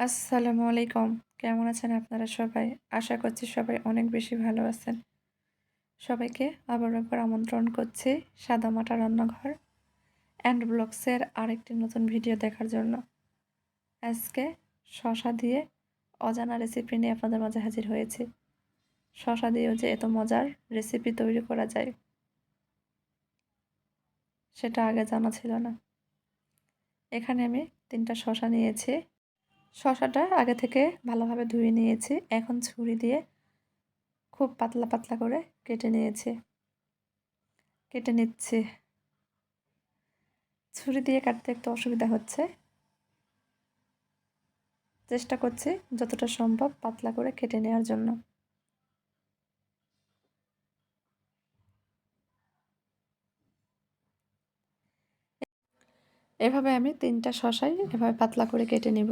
আসসালামু আলাইকুম। কেমন আছেন আপনারা সবাই? আশা করছি সবাই অনেক বেশি ভালো আছেন। সবাইকে আবার একবার আমন্ত্রণ করছি সাদামাটা রান্নাঘর অ্যান্ড ব্লগসের আরেকটি নতুন ভিডিও দেখার জন্য। আজকে শশা দিয়ে অজানা রেসিপি নিয়ে আপনাদের মাঝে হাজির হয়েছি। শশা দিয়েও যে এত মজার রেসিপি তৈরি করা যায়, সেটা আগে জানা ছিল না। এখানে আমি তিনটা শশা নিয়েছি। শশাটা আগে থেকে ভালোভাবে ধুয়ে নিয়েছি। এখন ছুরি দিয়ে খুব পাতলা পাতলা করে কেটে নিয়েছি। কেটে নিচ্ছি। ছুরি দিয়ে কাটতে একটু অসুবিধা হচ্ছে। চেষ্টা করছি যতটা সম্ভব পাতলা করে কেটে নেওয়ার জন্য। এভাবে আমি তিনটা শশাই এভাবে পাতলা করে কেটে নিব।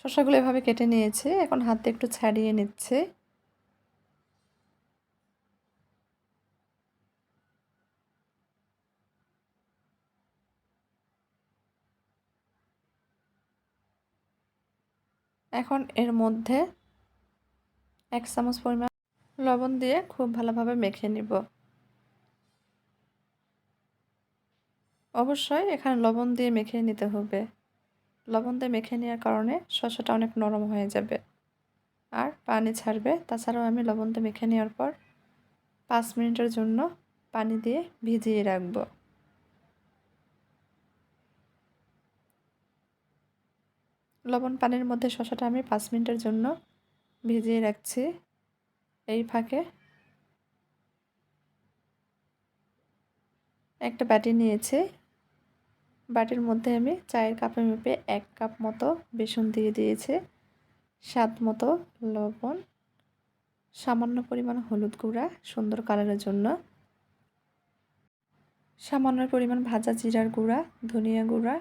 শসাগুলো এভাবে কেটে নিয়েছে। এখন হাতে একটু ছাড়িয়ে নিচ্ছে। এখন এর মধ্যে এক চামচ পরিমাণ লবণ দিয়ে খুব ভালোভাবে মেখে নিব। অবশ্যই এখানে লবণ দিয়ে মেখে নিতে হবে। লবণ দিয়ে মেখে নেওয়ার কারণে শসাটা অনেক নরম হয়ে যাবে। আর পানি ছাড়বে। তাছাড়াও আমি লবণ দিয়ে মেখে নেওয়ার পর পাঁচ মিনিটের জন্য পানি দিয়ে ভিজিয়ে রাখব। লবণ পানির মধ্যে শসাটা আমি পাঁচ মিনিটের জন্য ভিজিয়ে রাখছি। এই ফাঁকে একটা ব্যাটি নিয়েছে। বাটির মধ্যে আমি চায়ের কাপে মেপে এক কাপ মতো বেসন দিয়ে দিয়েছে, স্বাদ মতো লবণ, সামান্য পরিমাণ হলুদ গুঁড়া, সুন্দর কালারের জন্য। সামান্য পরিমাণ ভাজা জিরার গুঁড়া, ধনিয়া গুঁড়া,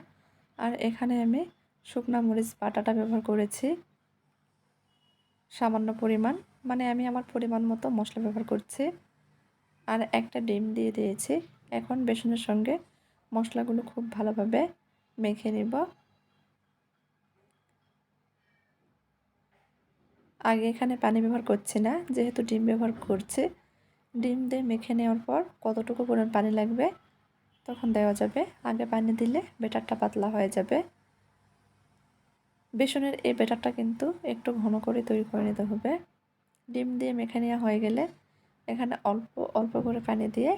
আর এখানে আমি শুকনা মরিচ বাটাটা ব্যবহার করেছি। সামান্য পরিমাণ মানে আমি আমার পরিমাণ মতো মশলা ব্যবহার করছি। আর একটা ডিম দিয়ে দিয়েছি। এখন বেসনের সঙ্গে মশলাগুলো খুব ভালোভাবে মেখে নিব। আগে এখানে পানি ব্যবহার করছি না, যেহেতু ডিম ব্যবহার করছি। ডিম দিয়ে মেখে নেওয়ার পর কতটুকু পরিমাণ পানি লাগবে তখন দেওয়া যাবে। আগে পানি দিলে বেটারটা পাতলা হয়ে যাবে। বেসনের এই বেটারটা কিন্তু একটু ঘন করে তৈরি করে নিতে হবে। ডিম দিয়ে মেখে নেওয়া হয়ে গেলে এখানে অল্প অল্প করে পানি দিয়ে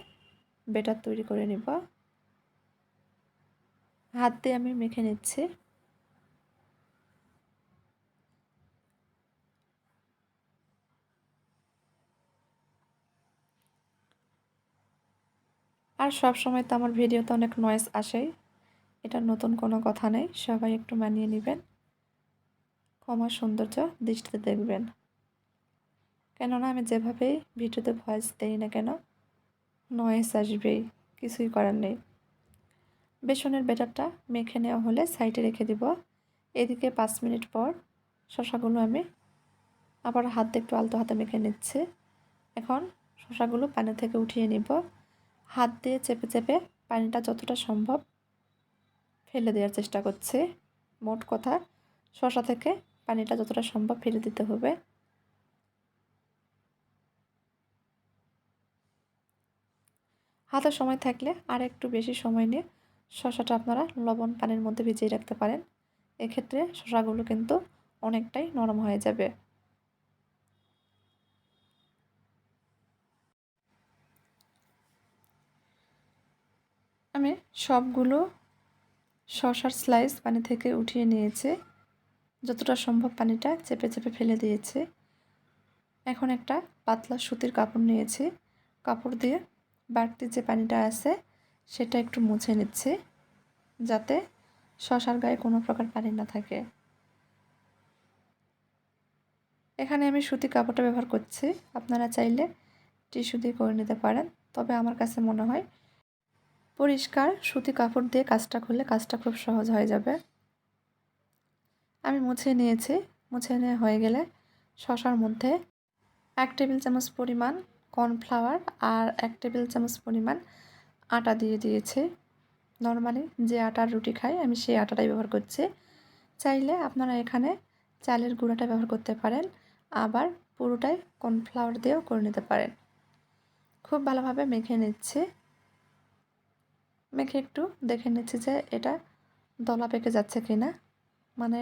বেটার তৈরি করে নিব। হাত দিয়ে আমি মেখে নিচ্ছি। আর সব সময় তো আমার ভিডিওতে অনেক নয়েস আসেই। এটা নতুন কোনো কথা নেই, সবাই একটু মানিয়ে নেবেন। ক্ষমার সৌন্দর্য দৃষ্টিতে দেখবেন। কেননা আমি যেভাবেই ভিডিওতে ভয়েস দেই না কেন নয়েস আসবেই, কিছুই করার নেই। বেসনের বেটারটা মেখে নেওয়া হলে সাইডে রেখে দিব। এদিকে পাঁচ মিনিট পর শশাগুলো আমি আবার হাত একটু আলতো হাতে মেখে নিচ্ছে। এখন শশাগুলো পানি থেকে উঠিয়ে নিব। হাত দিয়ে চেপে চেপে পানিটা যতটা সম্ভব ফেলে দেওয়ার চেষ্টা করছে। মোট কথা শশা থেকে পানিটা যতটা সম্ভব ফেলে দিতে হবে। হাতে সময় থাকলে আর একটু বেশি সময় নিয়ে শশাটা আপনারা লবণ পানির মধ্যে ভিজিয়ে রাখতে পারেন। এক্ষেত্রে শশাগুলো কিন্তু অনেকটাই নরম হয়ে যাবে। আমি সবগুলো শশার স্লাইস পানি থেকে উঠিয়ে নিয়েছি। যতটা সম্ভব পানিটা চেপে চেপে ফেলে দিয়েছে। এখন একটা পাতলা সুতির কাপড় নিয়েছি। কাপড় দিয়ে বাড়তি যে পানিটা আছে সেটা একটু মুছে নিচ্ছি, যাতে শশার গায়ে কোনো প্রকার পানি না থাকে। এখানে আমি সুতি কাপড়টা ব্যবহার করছি। আপনারা চাইলে টিস্যু দিয়ে করে নিতে পারেন। তবে আমার কাছে মনে হয় পরিষ্কার সুতি কাপড় দিয়ে কাজটা করলে কাজটা খুব সহজ হয়ে যাবে। আমি মুছে নিয়েছি। মুছে নেওয়া হয়ে গেলে শশার মধ্যে এক টেবিল চামচ পরিমাণ কর্নফ্লাওয়ার আর এক টেবিল চামচ পরিমাণ আটা দিয়ে দিয়েছে। নর্মালি যে আটার রুটি খাই, আমি সেই আটাটাই ব্যবহার করছি। চাইলে আপনারা এখানে চালের গুঁড়াটা ব্যবহার করতে পারেন। আবার পুরোটাই কর্নফ্লাওয়ার দিয়েও করে নিতে পারেন। খুব ভালোভাবে মেখে নিচ্ছে। মেখে একটু দেখে নিচ্ছি যে এটা দলা পেকে যাচ্ছে কিনা। মানে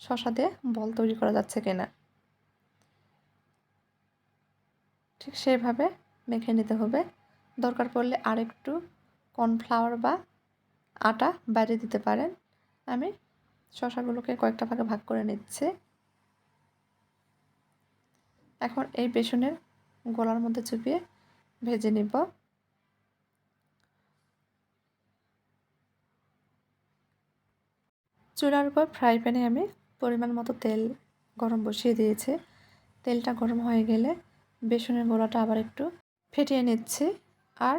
শশা দিয়ে বল তৈরি করা যাচ্ছে কিনা। ঠিক সেইভাবে মেখে নিতে হবে। দরকার পড়লে আরেকটু কর্নফ্লাওয়ার বা আটা বাইরে দিতে পারেন। আমি শশাগুলোকে কয়েকটা ভাগে ভাগ করে নিচ্ছে। এখন এই বেসনের গোলার মধ্যে চুপিয়ে ভেজে নিব। চুলার উপর ফ্রাই প্যানে আমি পরিমাণ মতো তেল গরম বসিয়ে দিয়েছি। তেলটা গরম হয়ে গেলে বেসনের গোলাটা আবার একটু ফেটিয়ে নিচ্ছি। আর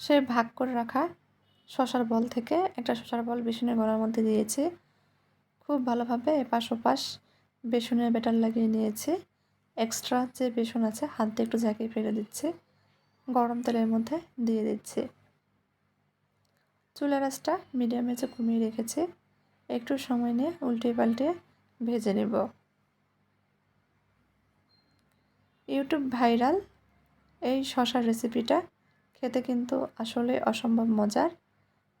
সে ভাগ করে রাখা শশার বল থেকে একটা শশার বল বেসনের গোলার মধ্যে দিয়েছি। খুব ভালোভাবে এপাশ ওপাশ বেসনের ব্যাটার লাগিয়ে নিয়েছি। এক্সট্রা যে বেসন আছে, হাত দিয়ে একটু ঝাঁকিয়ে ফেলে দিচ্ছি। গরম তেলের মধ্যে দিয়ে দিচ্ছি। চুলা রাসটা মিডিয়াম এঁচে কমিয়ে রেখেছি, একটু সময় নিয়ে উল্টে পাল্টে ভেজে নেব। ইউটিউব ভাইরাল এই শশার রেসিপিটা খেতে কিন্তু আসলে অসম্ভব মজার।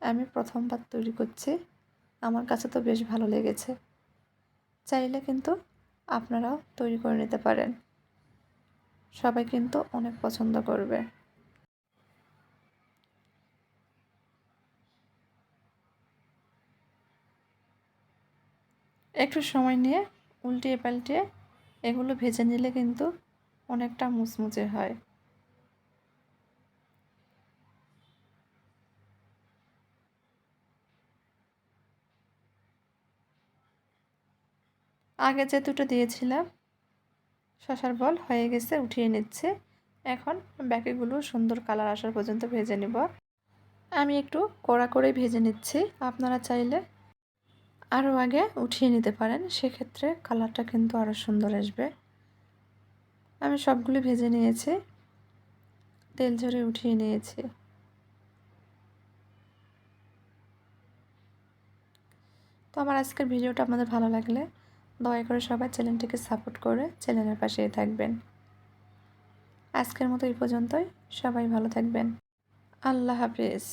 আমি প্রথমবার তৈরি করছি। আমার কাছে তো বেশ ভালো লেগেছে। চাইলে কিন্তু আপনারাও তৈরি করে নিতে পারেন। সবাই কিন্তু অনেক পছন্দ করবে। একটু সময় নিয়ে উল্টিয়ে পাল্টিয়ে এগুলো ভেজে নিলে কিন্তু অনেকটা মুচমুচে হয়। আগে যে দুটো দিয়েছিলাম, শশার বল হয়ে গেছে, উঠিয়ে নিচ্ছে। এখন ব্যাকিগুলো সুন্দর কালার আসার পর্যন্ত ভেজে নিব। আমি একটু কড়া করে ভেজে নিচ্ছি। আপনারা চাইলে আরও আগে উঠিয়ে নিতে পারেন, সেক্ষেত্রে কালারটা কিন্তু আরও সুন্দর আসবে। আমি সবগুলি ভেজে নিয়েছি। তেল ঝরে উঠিয়ে নিয়েছি। তো আমার আজকের ভিডিওটা আপনাদের ভালো লাগলে দয়া করে সবাই চ্যানেলটিকে সাপোর্ট করে চ্যানেলের পাশেই থাকবেন। আজকের মতো এই পর্যন্তই। সবাই ভালো থাকবেন। আল্লাহ হাফিজ।